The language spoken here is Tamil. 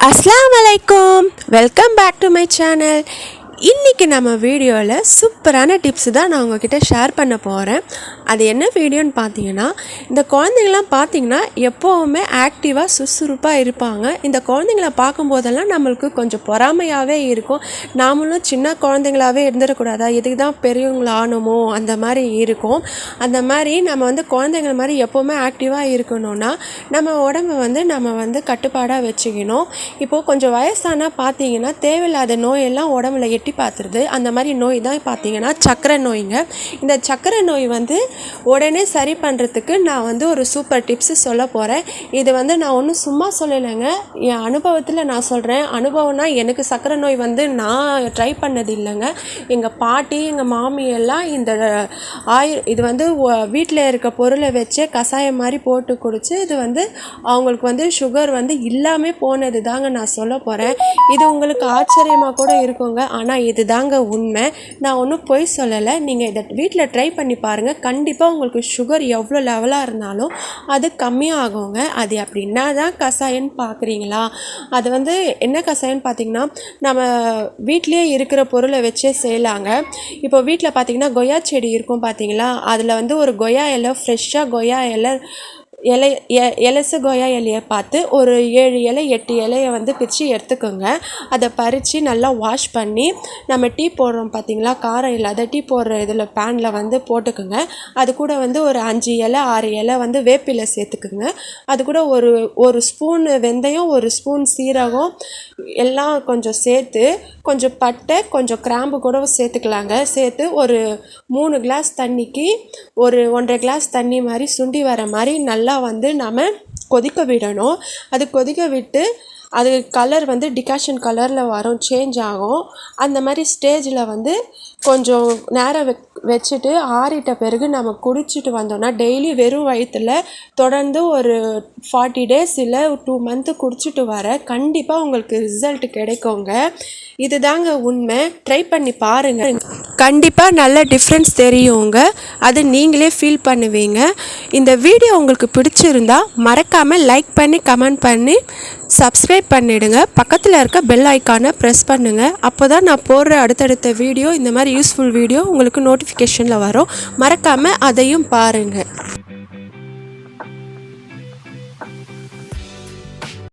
அஸ்லாம் வலைக்கம் welcome back to my channel இன்றைக்கி நம்ம வீடியோவில் சூப்பரான டிப்ஸ் தான் நான் உங்ககிட்ட ஷேர் பண்ண போகிறேன் அது என்ன வீடியோன்னு பார்த்தீங்கன்னா இந்த குழந்தைங்களாம் பார்த்தீங்கன்னா எப்போவுமே ஆக்டிவாக சுறுசுறுப்பாக இருப்பாங்க. இந்த குழந்தைங்கள பார்க்கும்போதெல்லாம் நம்மளுக்கு கொஞ்சம் பொறாமையாகவே இருக்கும். நாமளும் சின்ன குழந்தைங்களாகவே இருந்துடக்கூடாதா? இதுக்கு தான் பெரியவங்கள அந்த மாதிரி இருக்கும். அந்த மாதிரி நம்ம வந்து குழந்தைங்கள மாதிரி எப்போவுமே ஆக்டிவாக இருக்கணும்னா நம்ம உடம்ப வந்து நம்ம வந்து கட்டுப்பாடாக வச்சுக்கணும். இப்போது கொஞ்சம் வயசானால் பார்த்தீங்கன்னா தேவையில்லாத நோயெல்லாம் உடம்புல எட்டி பார்த்துருது. அந்த மாதிரி நோய் தான் பார்த்தீங்கன்னா சக்கரை நோய்ங்க. இந்த சக்கரை நோய் வந்து உடனே சரி பண்ணுறதுக்கு நான் வந்து ஒரு சூப்பர் டிப்ஸு சொல்ல போகிறேன் இது வந்து நான் ஒன்றும் சும்மா சொல்லலைங்க. என் அனுபவத்தில் நான் சொல்கிறேன் அனுபவம்னா எனக்கு சக்கரை நோய் வந்து நான் ட்ரை பண்ணது இல்லைங்க. எங்கள் பாட்டி எங்கள் மாமி எல்லாம் இந்த ஆயு இது வந்து வீட்டில் இருக்க பொருளை வச்சு கஷாயம் மாதிரி போட்டு குடிச்சு இது வந்து அவங்களுக்கு வந்து சுகர் வந்து இல்லாமல் போனது தாங்க நான் சொல்ல போகிறேன் இது உங்களுக்கு ஆச்சரியமாக கூட இருக்குங்க. ஆனால் இது தாங்க உண்மை. நான் ஒன்றும் பொய் சொல்லலை. நீங்கள் இதை வீட்டில் ட்ரை பண்ணி பாருங்கள் கண்டிப்பாக உங்களுக்கு சுகர் எவ்வளோ லெவலாக இருந்தாலும் அது கம்மியாகுங்க. அது அப்படின்னா தான் கஷாயம்னு பார்க்குறீங்களா அது வந்து என்ன கஷாயம்னு பார்த்தீங்கன்னா நம்ம வீட்லேயே இருக்கிற பொருளை வச்சே செய்யலாங்க. இப்போ வீட்டில் பார்த்தீங்கன்னா கொய்யா செடி இருக்கும் பார்த்தீங்களா அதில் வந்து ஒரு கொய்யா இலை ஃப்ரெஷ்ஷாக கொய்யா இலை இலை எலசு கொய்யா இலையை பார்த்து ஒரு ஏழு இலை எட்டு இலையை வந்து பிச்சு எடுத்துக்கோங்க. அதை பறித்து நல்லா வாஷ் பண்ணி நம்ம டீ போடுறோம் பார்த்தீங்களா? காரம் இல்லாத டீ போடுற இதில் பேனில் வந்து போட்டுக்கோங்க. அது கூட வந்து ஒரு அஞ்சு இலை ஆறு இலை வந்து வேப்பிலை சேர்த்துக்குங்க. அது கூட ஒரு ஒரு ஸ்பூன் வெந்தயம் ஒரு ஸ்பூன் சீரகம் எல்லாம் கொஞ்சம் சேர்த்து கொஞ்சம் பட்டை கொஞ்சம் கிராம்பு கூட சேர்த்துக்கலாங்க. சேர்த்து ஒரு மூணு கிளாஸ் தண்ணிக்கு ஒரு ஒன்றரை கிளாஸ் தண்ணி மாதிரி சுண்டி வர மாதிரி நல்லா நல்லா வந்து நம்ம கொதிக்க விடணும். அது கொதிக்க விட்டு அது கலர் வந்து டிகாஷன் கலரில் வரும் சேஞ்ச் ஆகும். அந்த மாதிரி ஸ்டேஜில் வந்து கொஞ்சம் நேரம் வெ வச்சுட்டு ஆறிட்ட பிறகு நம்ம குடிச்சிட்டு வந்தோம்னா டெய்லி வெறும் வயிற்றில் தொடர்ந்து ஒரு ஃபார்ட்டி டேஸ் இல்லை டூ மந்த்து குடிச்சிட்டு வர கண்டிப்பாக உங்களுக்கு ரிசல்ட் கிடைக்குங்க. இது தாங்க உண்மை. ட்ரை பண்ணி பாருங்கள் கண்டிப்பாக நல்ல டிஃப்ரென்ஸ் தெரியுங்க. அது நீங்களே ஃபீல் பண்ணுவீங்க. இந்த வீடியோ உங்களுக்கு பிடிச்சிருந்தா மறக்காமல் லைக் பண்ணி கமெண்ட் பண்ணி சப்ஸ்கிரைப் பண்ணிவிடுங்க பக்கத்தில் இருக்க பெல் ஐக்கானை ப்ரெஸ் பண்ணுங்கள் அப்போ தான் நான் போடுற அடுத்தடுத்த வீடியோ இந்த மாதிரி யூஸ்ஃபுல் வீடியோ உங்களுக்கு நோட்டிஃபிகேஷனில் வரும். மறக்காமல் அதையும் பாருங்கள்